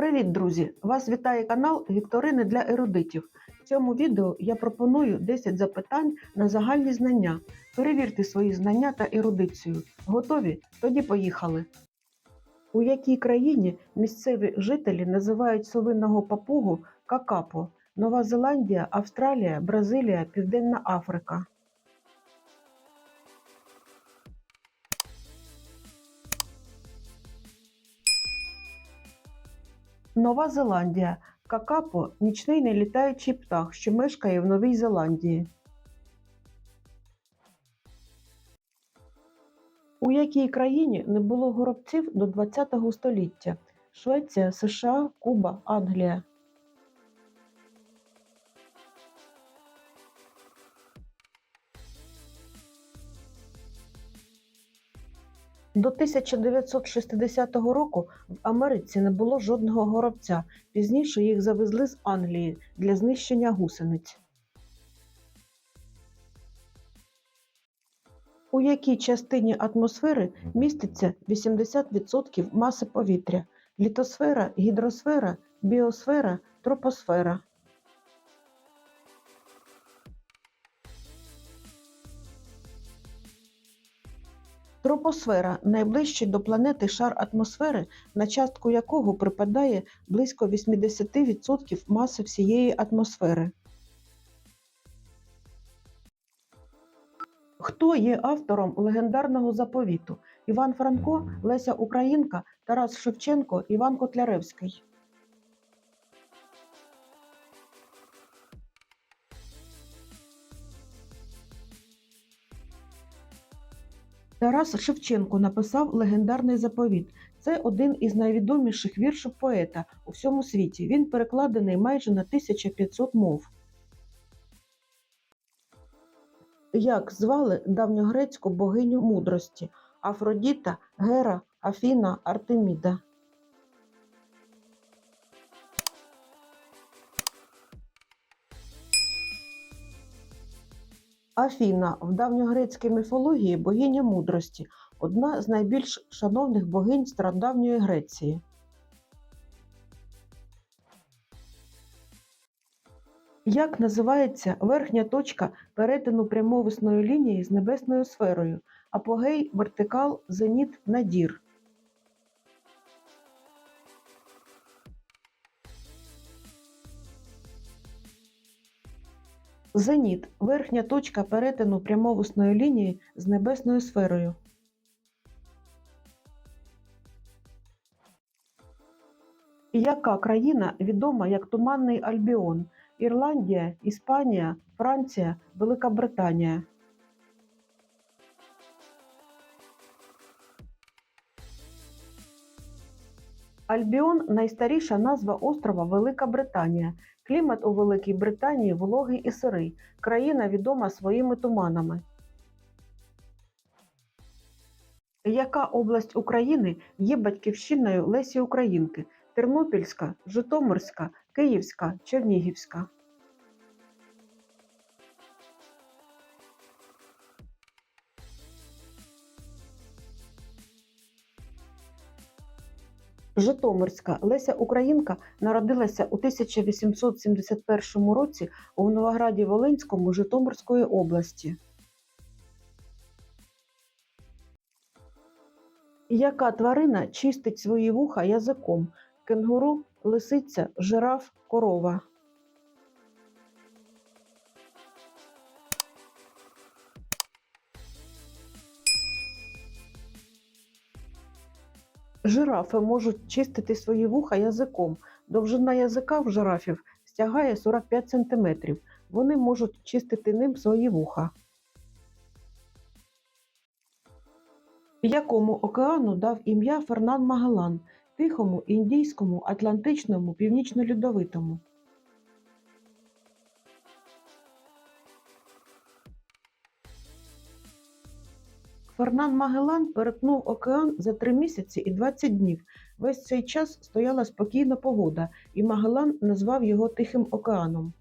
Привіт, друзі! Вас вітає канал Вікторини для ерудитів. В цьому відео я пропоную 10 запитань на загальні знання. Перевірте свої знання та ерудицію. Готові? Тоді поїхали. У якій країні місцеві жителі називають совинного папугу какапо? Нова Зеландія, Австралія, Бразилія, Південна Африка. Нова Зеландія. Какапо нічний нелітаючий птах, що мешкає в Новій Зеландії. У якій країні не було горобців до ХХ століття? Швеція, США, Куба, Англія. До 1960 року в Америці не було жодного горобця. Пізніше їх завезли з Англії для знищення гусениць. У якій частині атмосфери міститься 80% маси повітря? Літосфера, гідросфера, біосфера, тропосфера. Тропосфера найближчий до планети шар атмосфери, на частку якого припадає близько 80% маси всієї атмосфери. Хто є автором легендарного заповіту? Іван Франко, Леся Українка, Тарас Шевченко, Іван Котляревський. Тарас Шевченко написав легендарний заповіт. Це один із найвідоміших віршів поета у всьому світі. Він перекладений майже на 1500 мов. Як звали давньогрецьку богиню мудрості Афродіта, Гера, Афіна, Артеміда? Афіна в давньогрецькій міфології богиня мудрості, одна з найбільш шановних богинь стародавньої Греції. Як називається верхня точка перетину прямовисної лінії з небесною сферою? Апогей, вертикал, зеніт, надір. Зеніт верхня точка перетину прямовисної лінії з небесною сферою. Яка країна відома як Туманний Альбіон? Ірландія, Іспанія, Франція, Велика Британія. Альбіон найстаріша назва острова Велика Британія. Клімат у Великій Британії вологий і сирий. Країна відома своїми туманами. Яка область України є батьківщиною Лесі Українки? Тернопільська, Житомирська, Київська, Чернігівська. Житомирська Леся Українка народилася у 1871 році у Новограді Волинському Житомирської області. Яка тварина чистить свої вуха язиком? Кенгуру, лисиця, жираф, корова. Жирафи можуть чистити свої вуха язиком. Довжина язика в жирафів стягає 45 см. Вони можуть чистити ним свої вуха. Якому океану дав ім'я Фернан Магалан? Тихому, Індійському, Атлантичному, Північно-Льодовитому. Фернан Магелан перетнув океан за три місяці і 20 днів. Весь цей час стояла спокійна погода, і Магелан назвав його Тихим океаном.